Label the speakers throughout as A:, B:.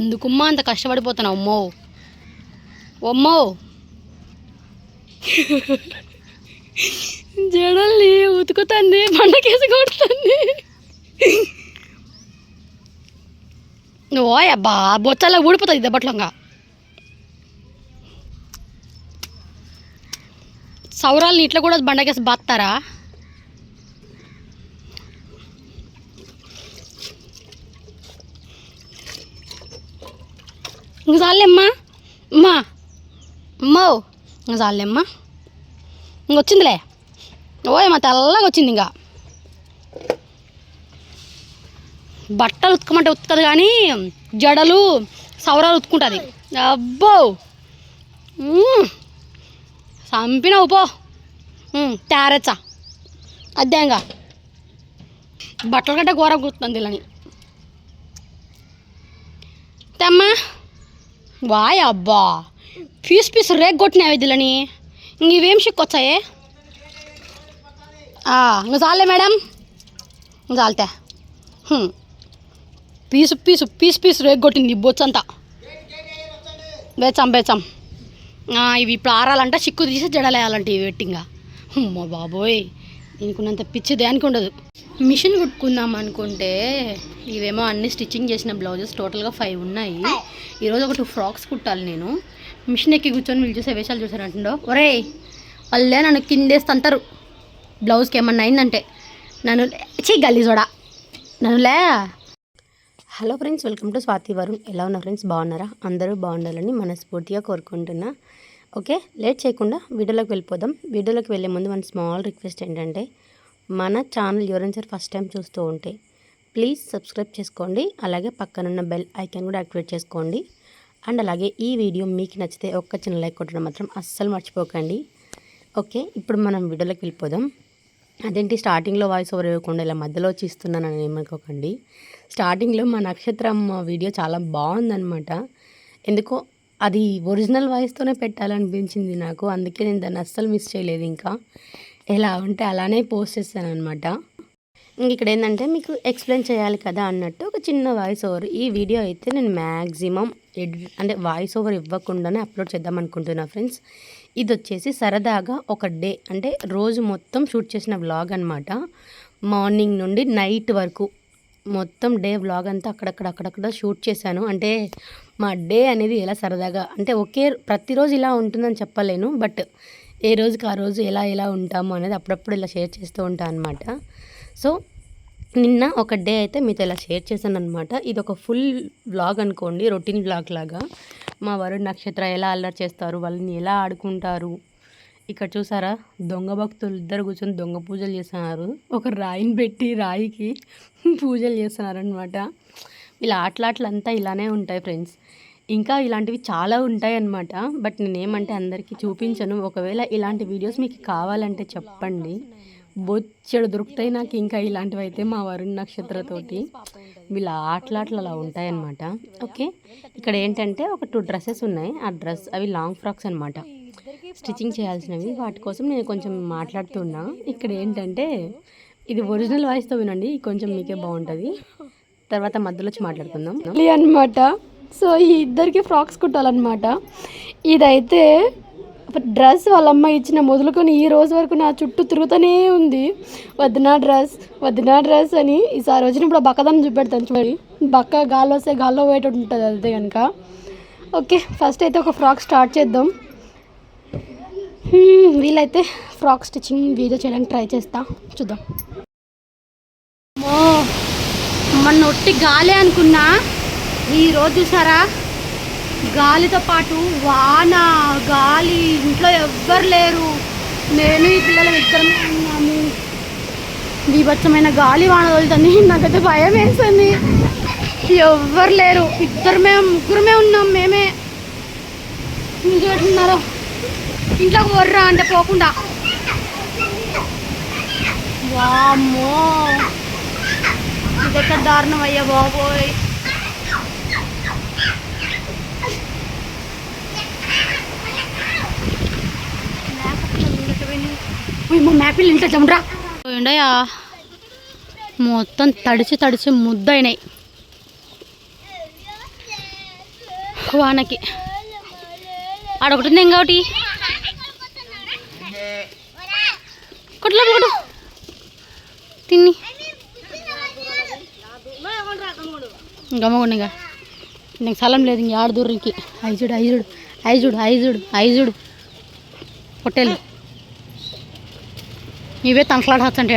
A: ఎందుకుమ్మా అంత కష్టపడిపోతున్నావు? అమ్మో. అమ్మో. జడల్ని ఉతుకుతుంది బండకేసి కొడుతుంది. ఓయ్ అబ్బా బొచ్చలా ఊడిపోతుంది దెబ్బట్లంగా. సౌరాలు ఇట్లా కూడా బండకేసి బాత్తారా? ఇంక చాలేమ్మా? అమ్మా. అమ్మో. ఇంక చాలేమ్మా? ఇంక వచ్చిందిలే. ఓయమ్మా తెల్లగా వచ్చింది ఇంకా. బట్టలు ఉతుకమంటే ఉతుకదు కానీ జడలు సౌరాలు ఉతుకుంటుంది. అబ్బో. మ్మ్. పో తేరచ్చా. అద్దేంగా బట్టల కంటే ఘోరం గుర్తుంది ఇలాని తెమ్మా. వాయ్ అబ్బా. పీస్ పీస్ రేగ్ కొట్టినావు ఇదిలని. ఇంక ఇవేం సిక్కొచ్చాయే ఇంక చాలే మేడం. ఇంక చాలితే. హ్మ్. పీసు పీసు పీస్ పీస్ రేగ్ కొట్టింది బొచ్చంతా. బేచాం బేచాం. ఇవి ఇప్పుడు ఆరాలంటే చిక్కు తీసి జడలేయాలంటే ఇవి వెట్టింగా. అమ్మ బాబోయ్. దీనికున్నంత పిచ్చి దానికి ఉండదు. మిషన్ కుట్టుకుందాం అనుకుంటే ఇవేమో అన్ని స్టిచ్చింగ్ చేసిన బ్లౌజెస్ టోటల్గా ఫైవ్ ఉన్నాయి. ఈరోజు ఒక టూ ఫ్రాక్స్ కుట్టాలి నేను. మిషన్ ఎక్కి కూర్చొని వీళ్ళు చూసే వేషాలు చూసారంటుండో ఒరే వాళ్ళే నన్ను కిందేస్తుంటారు బ్లౌజ్కి ఏమన్నా అయిందంటే నన్ను చీ గల్లీ నన్నులే hello friends welcome to Swathi Varun. ఎలా ఉన్నారు ఫ్రెండ్స్? బాగున్నారా? అందరూ బాగుండాలని మనస్ఫూర్తిగా కోరుకుంటున్నా. ఓకే లేట్ చేయకుండా వీడియోలోకి వెళ్ళిపోదాం. వీడియోలోకి వెళ్ళే ముందు మన స్మాల్ రిక్వెస్ట్ ఏంటంటే మన ఛానల్ ఎవరైనా ఫస్ట్ టైం చూస్తూ ఉంటే ప్లీజ్ సబ్స్క్రైబ్ చేసుకోండి. అలాగే పక్కనున్న బెల్ ఐకాన్ కూడా యాక్టివేట్ చేసుకోండి. అండ్ అలాగే ఈ వీడియో మీకు నచ్చితే ఒక్క చిన్న లైక్ కొట్టడం మాత్రం అస్సలు మర్చిపోకండి. ఓకే ఇప్పుడు మనం వీడియోలోకి వెళ్ళిపోదాం. అదేంటి స్టార్టింగ్లో వాయిస్ ఓవర్ ఇవ్వకుండా ఇలా మధ్యలో వచ్చి ఇస్తున్నానని ఏమనుకోకండి. స్టార్టింగ్లో మా నక్షత్రం వీడియో చాలా బాగుందనమాట ఎందుకో అది ఒరిజినల్ వాయిస్తోనే పెట్టాలనిపించింది నాకు. అందుకే నేను దాన్ని అస్సలు మిస్ చేయలేదు ఇంకా. ఎలా ఉంటే అలానే పోస్ట్ చేస్తాను అనమాట ఇంక ఇక్కడ ఏంటంటే మీకు ఎక్స్ప్లెయిన్ చేయాలి కదా అన్నట్టు ఒక చిన్న వాయిస్ ఓవర్ ఈ వీడియో అయితే నేను మ్యాక్సిమం ఎడిట్ అంటే వాయిస్ ఓవర్ ఇవ్వకుండానే అప్లోడ్ చేద్దాం అనుకుంటున్నా ఫ్రెండ్స్ ఇది వచ్చేసి సరదాగా ఒక డే అంటే రోజు మొత్తం షూట్ చేసిన వ్లాగ్ అనమాట మార్నింగ్ నుండి నైట్ వరకు మొత్తం డే వ్లాగ్ అంతా అక్కడక్కడ అక్కడక్కడ షూట్ చేశాను. అంటే మా డే అనేది ఎలా సరదాగా అంటే ఒకే ప్రతిరోజు ఇలా ఉంటుందని చెప్పలేను బట్ ఏ రోజుకి ఆ రోజు ఎలా ఎలా ఉంటాము అనేది అప్పుడప్పుడు ఇలా షేర్ చేస్తూ ఉంటాను అనమాట సో నిన్న ఒక డే అయితే మీతో ఇలా షేర్ చేశాను అనమాట ఇది ఒక ఫుల్ వ్లాగ్ అనుకోండి రొటీన్ వ్లాగ్ లాగా. మా వరుణ్ నక్షత్ర ఎలా అల్లరి చేస్తారు వాళ్ళని ఎలా ఆడుకుంటారు ఇక్కడ చూసారా? దొంగ భక్తులు ఇద్దరు కూర్చొని దొంగ పూజలు చేస్తున్నారు. ఒక రాయిని పెట్టి రాయికి పూజలు చేస్తున్నారు అనమాట వీళ్ళ ఆటలాటలంతా ఇలానే ఉంటాయి ఫ్రెండ్స్. ఇంకా ఇలాంటివి చాలా ఉంటాయి అన్నమాట బట్ నేనేమంటే అందరికీ చూపించను. ఒకవేళ ఇలాంటి వీడియోస్ మీకు కావాలంటే చెప్పండి. బొచ్చెడు దొరుకుతాయి నాకు ఇంకా ఇలాంటివి అయితే మా వరుణ్ నక్షత్రతోటి వీళ్ళ ఆటలాటలు అలా ఉంటాయన్నమాట. ఓకే? ఇక్కడ ఏంటంటే ఒక టూ డ్రెస్సెస్ ఉన్నాయి. ఆ డ్రెస్ అవి లాంగ్ ఫ్రాక్స్ అనమాట స్టిచ్చింగ్ చేయాల్సినవి. వాటి కోసం నేను కొంచెం మాట్లాడుతున్నా. ఇక్కడ ఏంటంటే ఇది ఒరిజినల్ వాయిస్తో వినండి కొంచెం మీకే బాగుంటుంది. తర్వాత మధ్యలో వచ్చి మాట్లాడుకుందాం. అనమాట సో ఈ ఇద్దరికి ఫ్రాక్స్ కుట్టాలన్నమాట. ఇదైతే డ్రెస్ వాళ్ళ అమ్మ ఇచ్చిన మొదలుకొని ఈ రోజు వరకు నా చుట్టూ తిరుగుతూనే ఉంది. వదినా డ్రెస్ వదినా డ్రెస్ అని ఈసారి వచ్చినప్పుడు బక్కదాన్ని చూపెడతాను చూడండి. బక్క గాల్లో వస్తే గాల్లో పోయేటట్టు ఉంటుంది అదే కనుక ఓకే ఫస్ట్ అయితే ఒక ఫ్రాక్ స్టార్ట్ చేద్దాం. వీలైతే ఫ్రాక్ స్టిచ్చింగ్ వీడియో చేయడానికి ట్రై చేస్తా. చూద్దాం. అమ్మో, మొన్న ఒట్టి గాలి అనుకున్నా. ఈరోజు చూసారా? గాలితో పాటు వాన గాలి ఇంట్లో ఎవ్వరు లేరు. నేను ఈ పిల్లలు ఇద్దరమే ఉన్నాము. బీభత్సమైన గాలి వాన తోలుతుంది నాకైతే భయం వేస్తుంది ఎవ్వరు లేరు. ఇద్దరు మేము ముగ్గురమే ఉన్నాం మేమే. ఇంకెట్టున్నారో ఇంట్లోకి వర్రా అంటే పోకుండా. వామ్మో. దారుణం అయ్యా బాబోయ్. మా మ్యాపిల్ ఇంట్లో చమరా ఉండయా మొత్తం తడిచి తడిచి ముద్దయినాయి. వానకి. ఆడొకటి ఉంది ఇంకొకటి కొట్లా కొడు తిని గమ్మగుండిగా నీకు స్థలం లేదు ఇంక ఆడ దూరంకి ఐజుడు ఐజుడు ఐజుడు ఐజుడు ఐజుడు పొట్టేలు. ఇవే తనకలాడచ్చంటే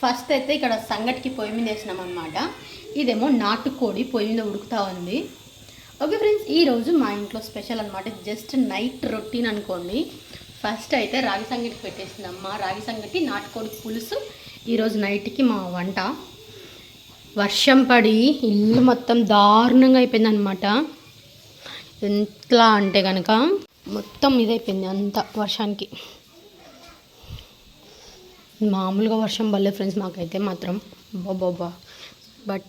A: ఫస్ట్ అయితే ఇక్కడ సంగటికి పొయ్యి మీద వేసినాం అనమాట ఇదేమో నాటుకోడి పొయ్యి మీద ఉడుకుతా ఉంది. ఓకే ఫ్రెండ్స్ ఈరోజు మా ఇంట్లో స్పెషల్ అనమాట జస్ట్ నైట్ రొటీన్ అనుకోండి. ఫస్ట్ అయితే రాగి సంగటి పెట్టేసిందమ్మ. రాగి సంగటి నాటుకోడి పులుసు. ఈరోజు నైట్కి మా వంట. వర్షం పడి ఇల్లు మొత్తం దారుణంగా అయిపోయిందనమాట ఎట్లా అంటే కనుక మొత్తం ఇదైపోయింది అంత వర్షానికి. మామూలుగా వర్షం పడలేదు ఫ్రెండ్స్ మాకైతే మాత్రం. బాబా బట్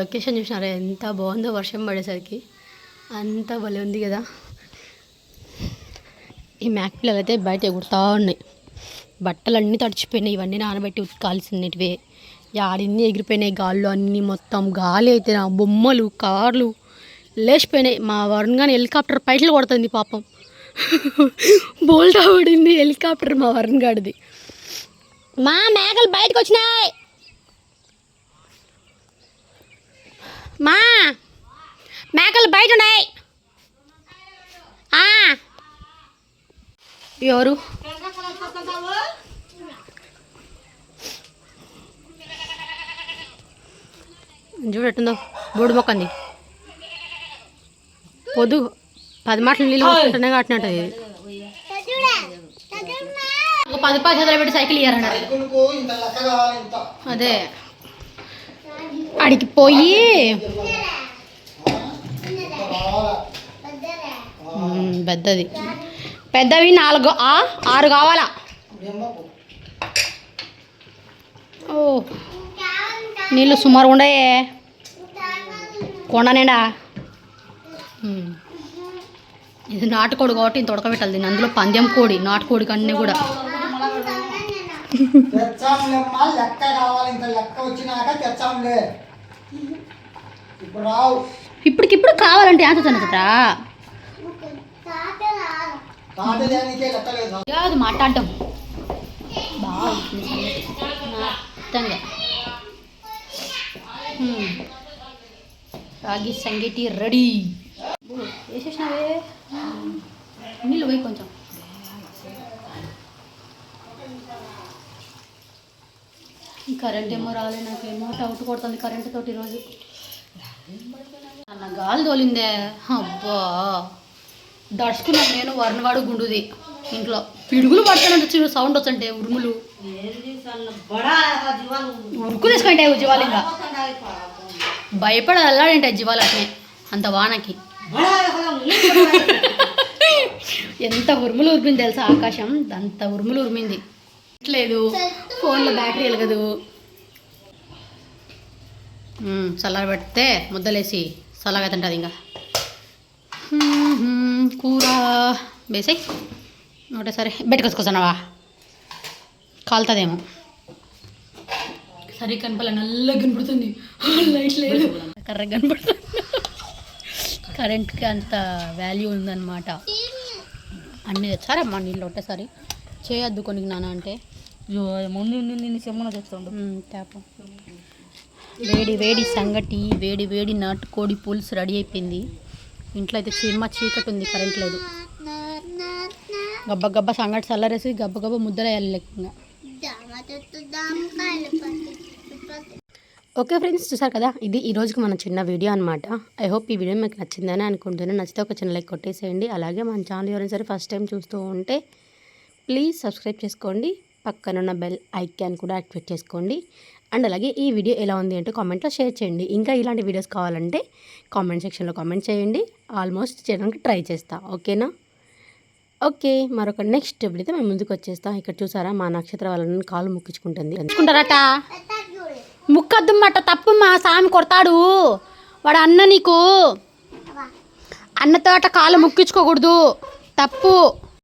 A: లొకేషన్ చూసినారా ఎంత బాగుందో వర్షం పడేసరికి. అంత భలే ఉంది కదా. ఈ మ్యాక్ పిల్లలు అయితే బయట ఎగురుతూ ఉన్నాయి. బట్టలు అన్నీ తడిచిపోయినాయి ఇవన్నీ నానబెట్టి ఉతకాల్సినటివే. యాడిన్ని ఎగిరిపోయినాయి గాల్లో అన్నీ మొత్తం గాలి అయితే నా బొమ్మలు కార్లు లేచిపోయినాయి. మా వరుణ్ కానీ హెలికాప్టర్ పైట్లు కొడుతుంది పాపం. బోల్టా పడింది హెలికాప్టర్ మా వరుణ్ గాడిది. మా మేకలు బయటకు వచ్చినాయి మా మేకలు బయట ఉన్నాయి. ఆ. ఎవరు? చూడు ఎట్టుందో. బోడు మొక్కంది పొద్దు పది మాటలు నీళ్ళు పోసుకుంటేనే కట్టినట్టు ఇది ఒక పది పది చదువు పెట్టి సైకిల్ ఇయ్యారన్నారు అదే. అడిగి పోయి
B: కావాలా
A: మ్మ్, పెద్దది. పెద్దవి నాలుగు. ఆ, ఆరు కావాలా? ఓ నీళ్ళు సుమారు ఉండయే కొండ నిండా. మ్మ్. ఇది నాటుకోడి కాబట్టి ఇంత ఉడకబెట్టాలి దీన్ని. అందులో పందెం కోడి నాటుకోడి కన్నీ కూడా. ఇప్పటికిప్పుడు కావాలంటే ఎంత తినకట
B: తాత దేనికే లెక్క లేదు
A: కాదు మాట్లాడటం? బాగా రాగి సంగీటి రెడీ. ఓ, వేసేసినావే? నీళ్ళు పోయి కొంచెం. ఈ కరెంట్ ఏమో రాలే నాకేమో డౌట్ కొడుతుంది కరెంట్ తోటి ఈరోజు. అన్న గాలి తోలిందే. అబ్బా. దడుచుకున్నాను నేను వరణవాడు గుండుది. ఇంట్లో పిడుగులు పడుతున్నట్టు చూడు సౌండ్ వస్తుంటే ఉరుములు. ఉరుకు తీసుకుంటే ఉజ్జవాలు ఇంకా. భయపడ అల్లాడంటే జీవాలు అట్నే అంత వానకి. ఎంత ఉరుములు ఉరిమింది తెలుసా ఆకాశం? అంత ఉరుములు ఉరిమింది. లేదు ఫోన్లో బ్యాటరీ వెలగదు. మ్మ్, చల్లార పెడితే ముద్దలేసి చల్లగా తింటుంది ఇంకా. కూర వేసాయి ఒకటే సరే బెట్టుకొచ్చుకొస్తున్నావా కాలుతుందేమో సరే కనపల నల్ల కనపడుతుంది లైట్ లేదు కర్రగా కనపడుతుంది కరెంట్కి అంత వాల్యూ ఉందన్నమాట అన్నీ తెచ్చారమ్మా నీళ్ళు ఒకటేసారి చేయొద్దు కొన్ని నాన్న అంటే
C: ముందు నిన్ను చెమ్మన తెస్తుండు
A: మ్మ్, వేడి వేడి సంగటి వేడి వేడి నాటుకోడి పులుసు రెడీ అయిపోయింది ఇంట్లో అయితే చిమ్మ చీకటి ఉంది కరెంట్ లేదు. గబ్బ గబ్బ సంగటి చల్లరేసి గబ్బ గబ్బ ముద్దలు వేయాలి లెక్కగా. ఓకే ఫ్రెండ్స్ చూసారు కదా? ఇది ఈ రోజుకి మన చిన్న వీడియో అనమాట ఐ హోప్ ఈ వీడియో మీకు నచ్చిందని అనుకుంటున్నాను. నచ్చితే ఒక చిన్న లైక్ కొట్టేసేయండి. అలాగే మన ఛానల్ ఎవరైనా సరే ఫస్ట్ టైం చూస్తూ ఉంటే ప్లీజ్ సబ్స్క్రైబ్ చేసుకోండి. పక్కనున్న బెల్ ఐక్యాన్ కూడా యాక్టివేట్ చేసుకోండి. అండ్ అలాగే ఈ వీడియో ఎలా ఉంది అంటే కామెంట్లో షేర్ చేయండి. ఇంకా ఇలాంటి వీడియోస్ కావాలంటే కామెంట్ సెక్షన్లో కామెంట్ చేయండి. ఆల్మోస్ట్ చేయడానికి ట్రై చేస్తా. ఓకేనా? ఓకే మరొక నెక్స్ట్ అయితే మేము ముందుకు వచ్చేస్తాం. ఇక్కడ చూసారా మా నక్షత్ర వాళ్ళని కాలు ముక్కించుకుంటుంది. ముక్కించుకుంటారట? ముక్కద్దుమ్మట తప్పు మా సామి కొడతాడు. వాడు అన్న నీకు. అన్నతో అట కాలు ముక్కించుకోకూడదు. తప్పు.